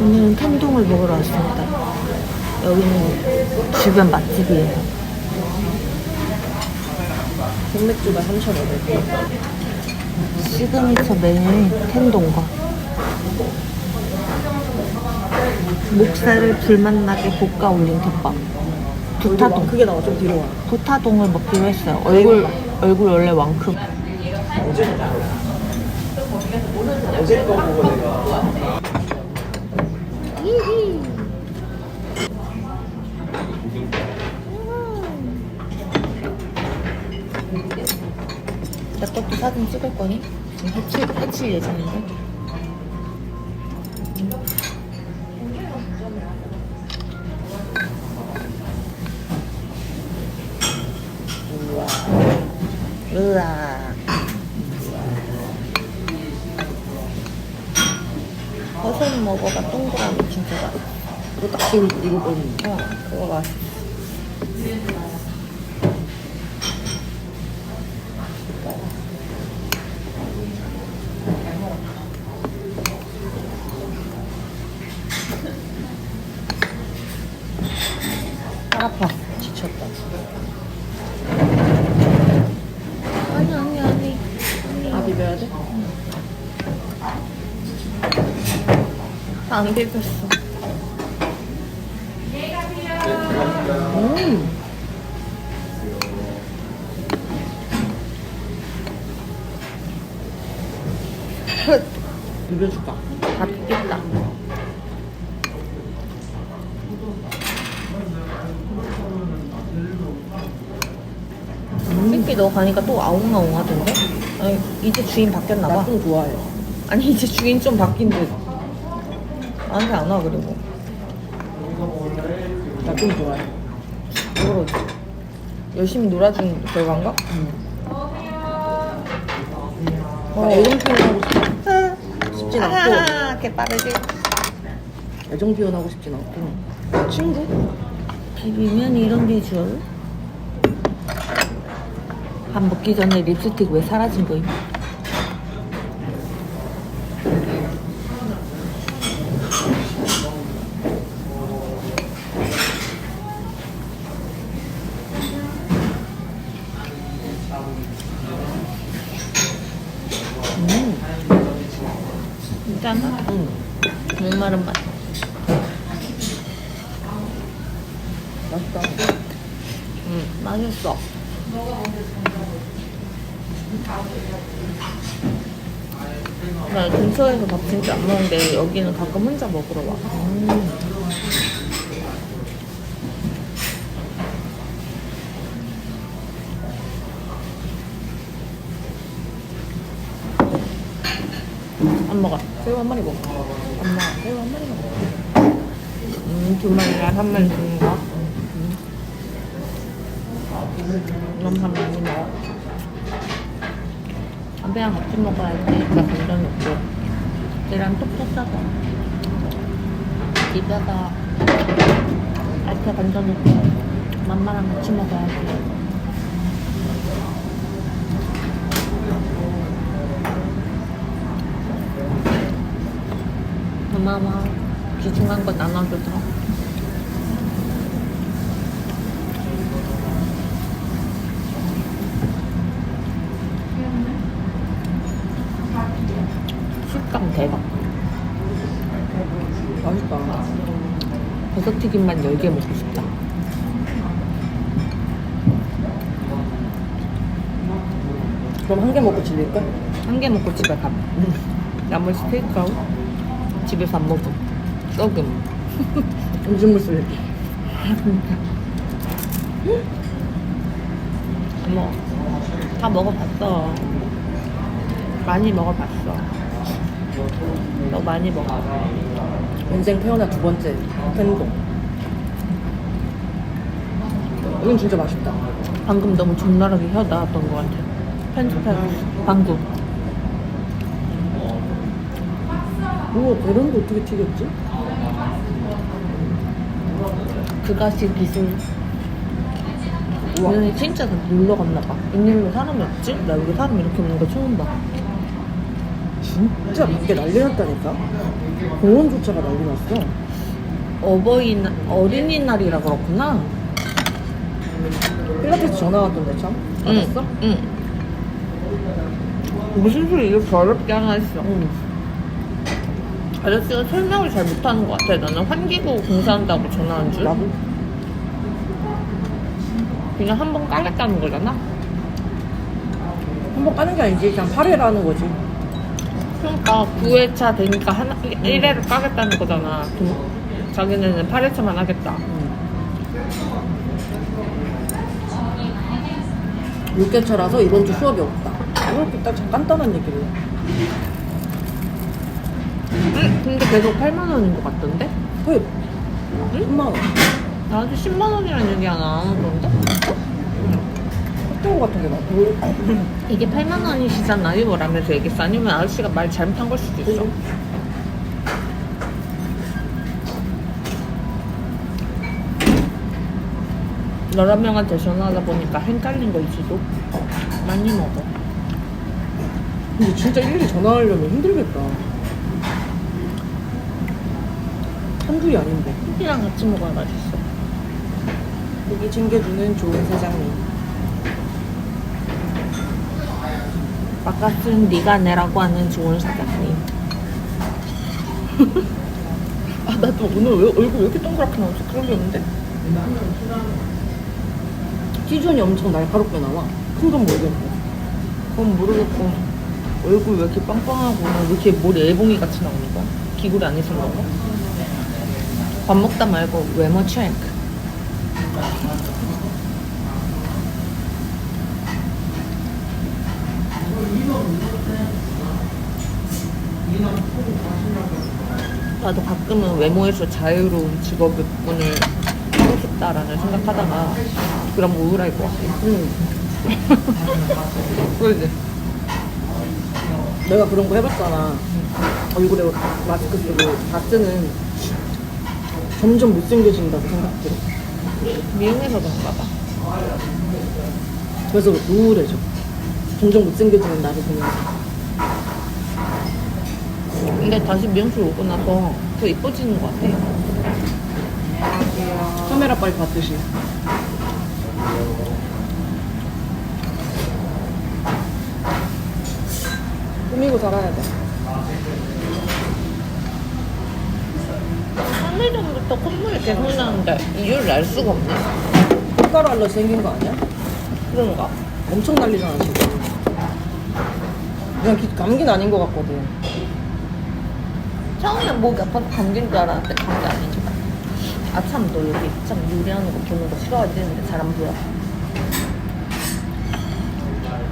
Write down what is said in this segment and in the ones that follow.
오늘은 텐동을 먹으러 왔습니다. 여기는 주변 맛집이에요. 생맥주가 3,500원. 시그니처 메뉴인 텐동과 목살을 불맛나게 볶아 올린 덮밥. 도타동. 그게 나와 좀 뒤로 와. 도타동을 먹기로 했어요. 얼굴 얼굴 원래 왕큼. 어제 거 보고 내가. 내 것도 사진 찍을 거니? 지금 해칠, 해칠 예정인데. 우와. 우와. 버섯 먹어봐, 동그라미 진짜 맛있어. 그거 딱 지금 이거 어, 그거 맛있어. 팔 아파. 지쳤다. 아니, 아니, 아니. 아, 비벼야 돼? 안 비볐어. 음. 비벼줄까? 다 비볐다. 새끼 너 가니까 또 아웅아웅 하던데? 아니, 이제 주인 바뀌었나 봐. 나좀 좋아해. 아니 이제 주인 좀 바뀐 듯. 나한테 안 와 그리고. 나 좀 좋아해. 왜 그러지? 열심히 놀아준 결과인가? 나 애정 표현하고 싶, 싶진 않고. 아, 개빠르지. 애정 표현하고 싶진 않고. 친구? 비비면 이런 비주얼. 밥 먹기 전에 립스틱 왜 사라진 거임? 음. 진짜나? 응. 목마른 맛. 맛있다. 응, 맛있어. 나 근처에서 밥 진짜 안 먹는데 여기는 가끔 혼자 먹으러 와. 음. 안 먹어. 새우 한 마리 먹어. 안 먹어. 새우 한 마리 먹어. 음, 두 마리랑 한 마리 주는 거. 음. 그럼 한 많이 먹어. 밥이랑 같이 먹어야지. 나 건져 놓고. 계란 톡톡 싸서. 입에다 알게 건져 놓고. 맘마랑 같이 먹어야지. 고마워. 귀중한 거 나눠줘서. 식감 대박. 맛있다. 버섯튀김만 10개 먹고 싶다. 그럼 한 개 먹고 질릴까? 한 개 먹고 집에 가. 나머지 테이크아웃. 집에서 안 먹어. 썩음. 음식물 쓰레기. 어머, 다 먹어봤어. 많이 먹어봤어. 너 많이 먹어. 인생 태어나 두 번째 텐동. 이건 진짜 맛있다. 방금 너무 존나하게 혀 나왔던 것 같아. 편집해서 방금. 우와, 계란도 어떻게 튀겼지? 그가시 기술. 우와. 얘네 진짜 다 놀러 갔나 봐. 웬일로 사람이 없지? 나 여기 사람 이렇게 없는 거 처음 봐. 진짜 밖에 난리 났다니까. 공원조차가 난리 났어. 어버이날, 어린이날이라 그렇구나. 필라테스 전화 왔던데 참. 받았어? 응. 무슨 소리 이렇게 어렵게 하나 했어. 응. 아저씨가 설명을 잘 못하는 것 같아. 나는 환기구 공사한다고 전화한 줄. 나도. 그냥 한번 까겠다는 거잖아. 한번 까는 게 아니지. 그냥 8회라는 거지. 그러니까 9회차 되니까 하나, 1회를 까겠다는 거잖아. 동- 자기네는 8회차만 하겠다. 응. 6개차라서 이번 주 수업이 없다. 이렇게 딱 간단한 얘기를. 응? 근데 계속 8만 원인 것 같던데? 거의 3만 원. 나한테 10만 원이라는 얘기 안 하는데? 핫도그 같은 게 나도. 이게 8만 원이시잖아 이거라면서 얘기했어. 아니면 아저씨가 말 잘못한 걸 수도 있어. 여러 명한테 전화하다 보니까 헷갈린 거 있지도 많이 먹어. 근데 진짜 일일이 전화하려면 힘들겠다. 한둘이 아닌데. 고기랑 같이 먹어야 맛있어. 고기 챙겨주는 좋은 사장님. 바깥은 네가 내라고 하는 좋은 사장님. 아 나도 오늘 왜 얼굴 왜 이렇게 동그랗게 나왔어? 그런 게 없는데? 티존이 엄청 날카롭게 나와. 큰 건 모르겠고. 그건 모르겠고 얼굴 왜 이렇게 빵빵하고 왜 이렇게 머리 애봉이 같이 나오는 거야? 기구리 안 해서 그런 거? 밥 먹다 말고 외모 체크 나도 가끔은 외모에서 자유로운 직업을 꿈을 하고 싶다라는 생각하다가 그럼 우울할 것 같아 응. 그러지? 내가 그런 거 해봤잖아. 얼굴에 마스크 쓰고 다 쓰는 점점 못생겨진다고 생각 들어. 미용해서 그런가 봐 그래서 우울해져. 점점 못생겨지는 나를 보면서. 근데 다시 미용실 오고 나서 더 이뻐지는 것 같아. 카메라 빨리 봤듯이. 꾸미고 살아야 돼. 3일 전부터 콧물이 계속 나는데 이유를 알 수가 없네. 꽃가루 알러지 생긴 거 아니야? 그런가? 엄청 난리잖아 지금. 그냥 기- 감기는 아닌 것 같거든. 처음엔 목이 아파서 감기인 줄 알았는데 감기 아니니까. 아참 너 여기 참 요리하는 거 보는 거 싫어하지? 근데 잘 안 보여.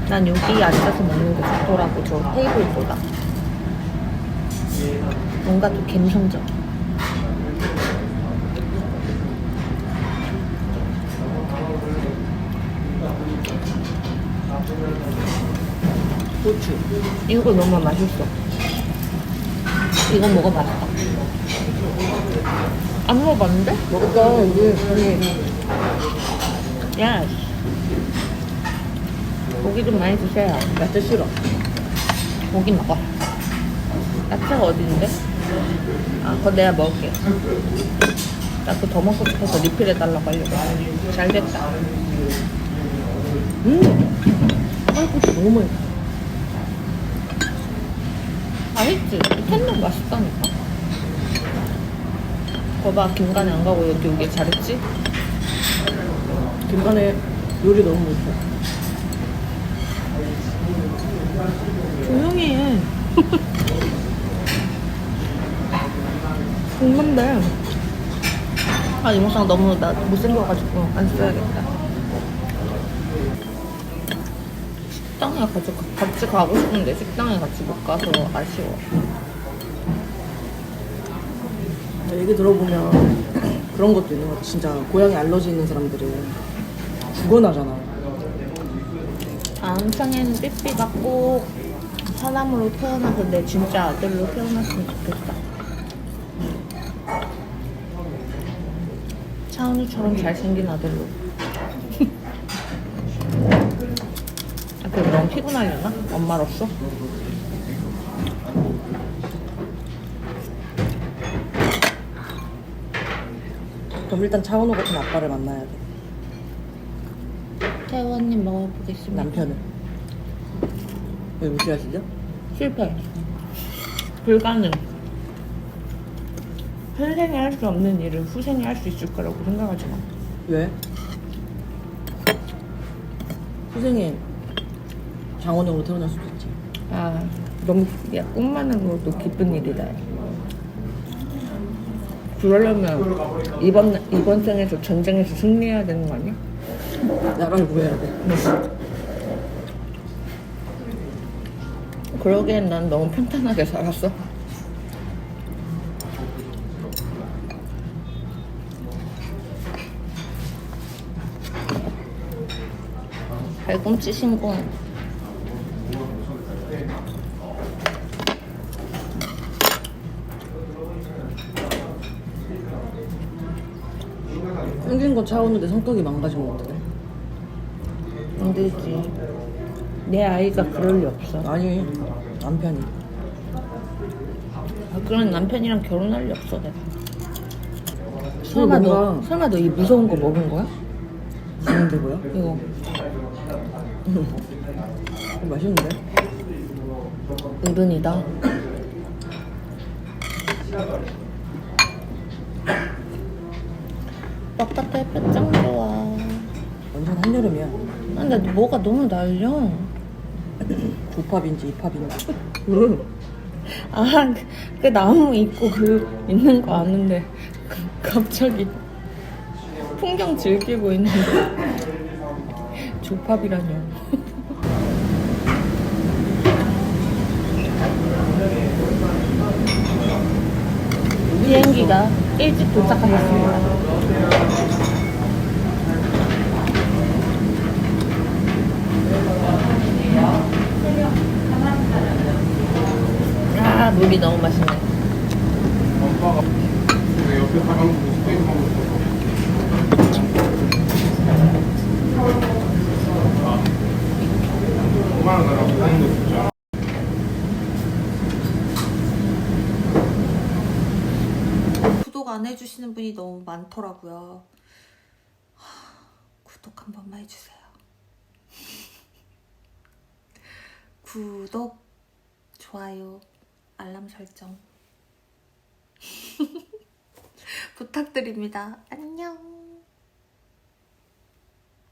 난 여기 앉아서 먹는 게 좋더라고 저 테이블보다. 뭔가 좀 감성적. 고추. 이거 너무 맛있어. 이거 먹어봤어. 안 먹어봤는데? 먹었다 여기 아니 야. 고기 좀 많이 주세요. 야채 싫어. 고기 먹어. 야채가 어딘데? 아, 그거 내가 먹을게. 나 그거 더 먹고 싶어서 리필해달라고 하려고. 잘 됐다. 음. 빨고추 너무 맛있어. 맛있지? 텐동 맛있다니까. 거봐, 김간에 안 가고 여기 오길 잘했지? 김간에 요리 너무 못해. 조용히 해. 공만데. 아, 이 영상 너무 나 못생겨가지고 안 써야겠다. 식당에 같이, 가- 같이 가고 싶은데 식당에 같이 못 가서 아쉬워. 얘기 들어보면 그런 것도 있는 것 같아. 진짜 고양이 알러지 있는 사람들은 죽어나잖아. 다음 생에는 삐삐가 꼭 사람으로 태어나서 내 진짜 아들로 태어났으면 좋겠다. 차은우처럼 잘생긴 아들로. 때문에 너무 피곤하려나? 엄마로서? 그럼 일단 차은호 같은 아빠를 만나야 돼. 태원님 먹어보겠습니다. 남편을. 왜 무시하시죠? 실패. 불가능. 현생에 할 수 없는 일을 후생에 할 수 있을 거라고 생각하지 마. 왜? 선생님 장원영으로 태어날 수도 있지. 아, 너무 야, 꿈만으로도 기쁜 일이다. 그러려면 이번 이번 생에서 전쟁에서 승리해야 되는 거 아니야? 나라를 구해야 돼. 그러기엔 난 너무 평탄하게 살았어. 발꿈치 신공. 생긴 건 차은우인데 성격이 망가지면 어떡해? 안 되지. 내 아이가 그럴 리 없어. 아니 남편이. 아, 그런 남편이랑 결혼할 리 없어 내가. 설마 너, 뭔가- 설마 너 이 무서운 거 먹은 거야? 좋은데 뭐야? 이거. 맛있는데? 어른이다. 빡빡해 뼈짱 좋아. 완전 한여름이야. 아, 근데 뭐가 너무 날려. 조팝인지 이팝인지. 아, 그, 그 나무 있고 그 있는 거 아는데 그- 갑자기 풍경 즐기고 있는데 조팝이라뇨. 비행기가 일찍 도착하셨습니다. 아, 물이 너무 맛있네. 구독 안 해주시는 분이 너무 많더라고요. 하, 구독 한 번만 해주세요. 구독, 좋아요, 알람 설정 부탁드립니다. 안녕.